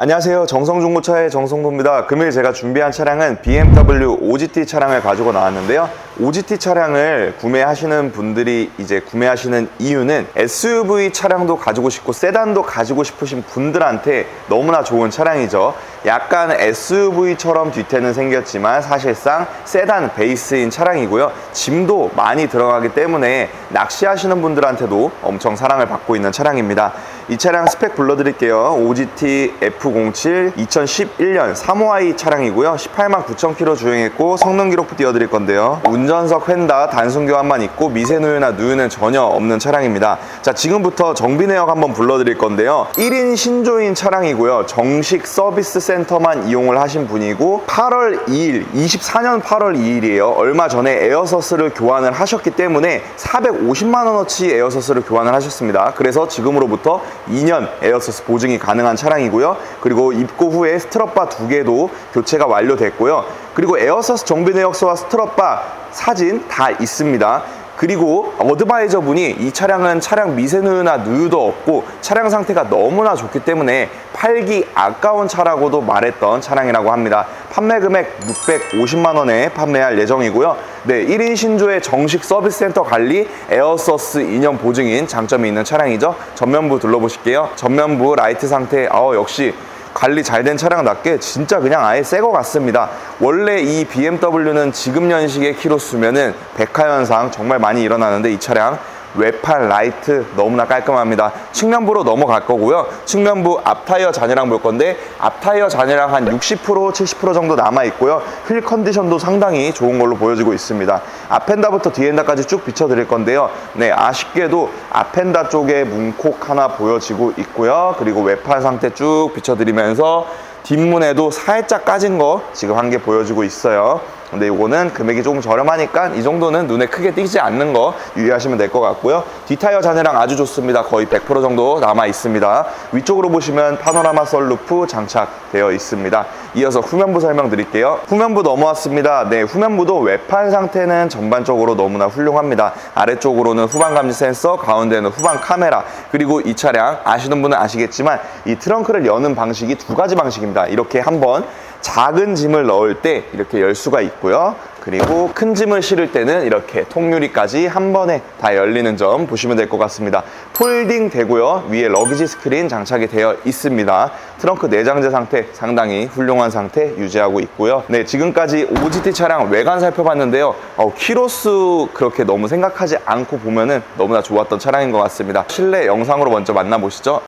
안녕하세요. 정성중고차의 정성도입니다. 금일 제가 준비한 차량은 BMW OGT 차량을 가지고 나왔는데요. OGT 차량을 구매하시는 분들이 이제 구매하시는 이유는 SUV 차량도 가지고 싶고 세단도 가지고 싶으신 분들한테 너무나 좋은 차량이죠. 약간 SUV처럼 뒤태는 생겼지만 사실상 세단 베이스인 차량이고요. 짐도 많이 들어가기 때문에 낚시하시는 분들한테도 엄청 사랑을 받고 있는 차량입니다. 이 차량 스펙 불러드릴게요. OGT F07 2011년 3호I 차량이고요. 18만 9천 킬로 주행했고 성능 기록부 띄워드릴 건데요. 운 전석 휀다 단순 교환만 있고 미세 누유나 누유는 전혀 없는 차량입니다. 자 지금부터 정비 내역 한번 불러드릴 건데요. 1인 신조인 차량이고요. 정식 서비스 센터만 이용을 하신 분이고 8월 2일 24년 8월 2일이에요. 얼마 전에 에어서스를 교환을 하셨기 때문에 450만 원어치 에어서스를 교환을 하셨습니다. 그래서 지금으로부터 2년 에어서스 보증이 가능한 차량이고요. 그리고 입고 후에 스트럿바 두 개도 교체가 완료됐고요. 그리고 에어서스 정비 내역서와 스트럿바 사진 다 있습니다. 그리고 어드바이저 분이 이 차량은 차량 미세누유나 누유도 없고 차량 상태가 너무나 좋기 때문에 팔기 아까운 차라고도 말했던 차량이라고 합니다. 판매 금액 650만 원에 판매할 예정이고요. 네, 1인 신조의 정식 서비스 센터 관리 에어서스 2년 보증인 장점이 있는 차량이죠. 전면부 둘러보실게요. 전면부 라이트 상태, 어 역시 관리 잘 된 차량답게 진짜 그냥 아예 새 거 같습니다. 원래 이 BMW는 지금 연식의 키로 수면은 백화 현상 정말 많이 일어나는데 이 차량 외판 라이트 너무나 깔끔합니다. 측면부로 넘어갈 거고요. 측면부 앞 타이어 잔해랑 볼 건데 앞 타이어 잔해랑 한 60% 70% 정도 남아 있고요. 휠 컨디션도 상당히 좋은 걸로 보여지고 있습니다. 앞엔다부터 뒤엔다까지 쭉 비춰 드릴 건데요. 네 아쉽게도 앞엔다 쪽에 문콕 하나 보여지고 있고요. 그리고 외판 상태 쭉 비춰 드리면서 뒷문에도 살짝 까진 거 지금 한 개 보여주고 있어요. 근데 이거는 금액이 조금 저렴하니까 이 정도는 눈에 크게 띄지 않는 거 유의하시면 될 것 같고요. 뒷타이어 잔해랑 아주 좋습니다. 거의 100% 정도 남아 있습니다. 위쪽으로 보시면 파노라마 썰루프 장착되어 있습니다. 이어서 후면부 설명드릴게요. 후면부 넘어왔습니다. 네, 후면부도 외판 상태는 전반적으로 너무나 훌륭합니다. 아래쪽으로는 후방 감지 센서, 가운데는 후방 카메라, 그리고 이 차량 아시는 분은 아시겠지만 이 트렁크를 여는 방식이 두 가지 방식입니다. 이렇게 한번 작은 짐을 넣을 때 이렇게 열 수가 있고요. 그리고 큰 짐을 실을 때는 이렇게 통유리까지 한 번에 다 열리는 점 보시면 될 것 같습니다. 폴딩 되고요. 위에 러기지 스크린 장착이 되어 있습니다. 트렁크 내장재 상태 상당히 훌륭한 상태 유지하고 있고요. 네, 지금까지 OGT 차량 외관 살펴봤는데요. 어, 키로수 그렇게 너무 생각하지 않고 보면은 너무나 좋았던 차량인 것 같습니다. 실내 영상으로 먼저 만나보시죠.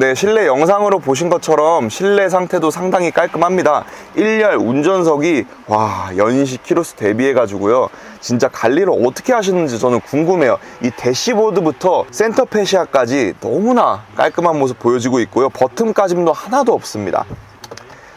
네, 실내 영상으로 보신 것처럼 실내 상태도 상당히 깔끔합니다. 1열 운전석이 와 연식 키로수 대비해 가지고요. 진짜 관리를 어떻게 하시는지 저는 궁금해요. 이 대시보드부터 센터 페시아까지 너무나 깔끔한 모습 보여지고 있고요. 버튼 까짐도 하나도 없습니다.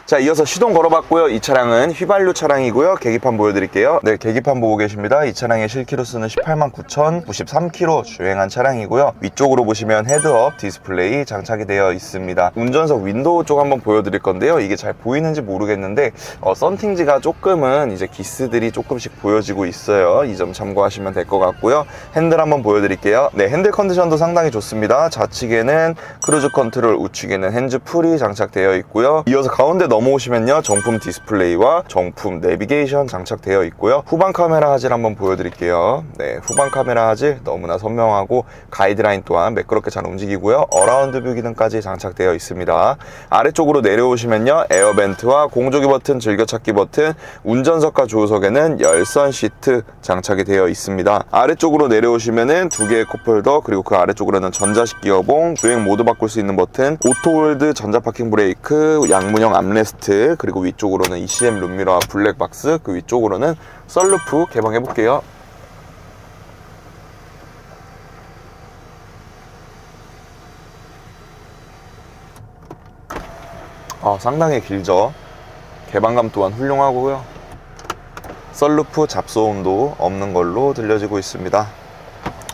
자, 이어서 시동 걸어봤고요. 이 차량은 휘발유 차량이고요. 계기판 보여드릴게요. 네, 계기판 보고 계십니다. 이 차량의 실키로수는 18만 9,093km 주행한 차량이고요. 위쪽으로 보시면 헤드업 디스플레이 장착이 되어 있습니다. 운전석 윈도우 쪽 한번 보여드릴 건데요. 이게 잘 보이는지 모르겠는데 어, 썬팅지가 조금은 이제 기스들이 조금씩 보여지고 있어요. 이 점 참고하시면 될 것 같고요. 핸들 한번 보여드릴게요. 네, 핸들 컨디션도 상당히 좋습니다. 좌측에는 크루즈 컨트롤, 우측에는 핸즈 풀이 장착되어 있고요. 이어서 가운데 넘어오시면요. 정품 디스플레이와 정품 내비게이션 장착되어 있고요. 후방 카메라 화질 한번 보여드릴게요. 네, 후방 카메라 화질 너무나 선명하고 가이드라인 또한 매끄럽게 잘 움직이고요. 어라운드 뷰 기능까지 장착되어 있습니다. 아래쪽으로 내려오시면요. 에어벤트와 공조기 버튼, 즐겨찾기 버튼, 운전석과 조수석에는 열선 시트 장착이 되어 있습니다. 아래쪽으로 내려오시면은 두 개의 컵홀더 그리고 그 아래쪽으로는 전자식 기어봉, 주행 모드 바꿀 수 있는 버튼, 오토홀드, 전자 파킹 브레이크, 양문형 암레 스트 그리고 위쪽으로는 ECM 룸미러와 블랙박스 그 위쪽으로는 썰루프 개방해 볼게요. 아, 상당히 길죠. 개방감 또한 훌륭하고요. 썰루프 잡소음도 없는 걸로 들려지고 있습니다.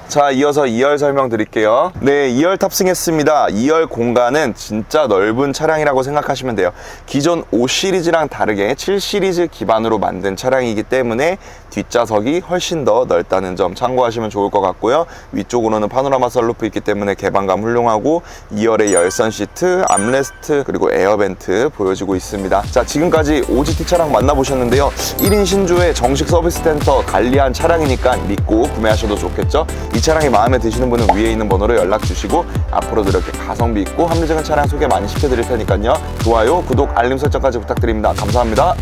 자, 이어서 2열 설명드릴게요. 네, 2열 탑승했습니다. 2열 공간은 진짜 넓은 차량이라고 생각하시면 돼요. 기존 5 시리즈랑 다르게 7 시리즈 기반으로 만든 차량이기 때문에 뒷좌석이 훨씬 더 넓다는 점 참고하시면 좋을 것 같고요. 위쪽으로는 파노라마 썰루프 있기 때문에 개방감 훌륭하고 2열에 열선 시트, 암레스트, 그리고 에어벤트 보여지고 있습니다. 자, 지금까지 OGT 차량 만나보셨는데요. 1인 신주의 정식 서비스 센터 관리한 차량이니까 믿고 구매하셔도 좋겠죠? 이 차량이 마음에 드시는 분은 위에 있는 번호로 연락 주시고 앞으로도 이렇게 가성비 있고 합리적인 차량 소개 많이 시켜드릴 테니까요. 좋아요, 구독, 알림 설정까지 부탁드립니다. 감사합니다.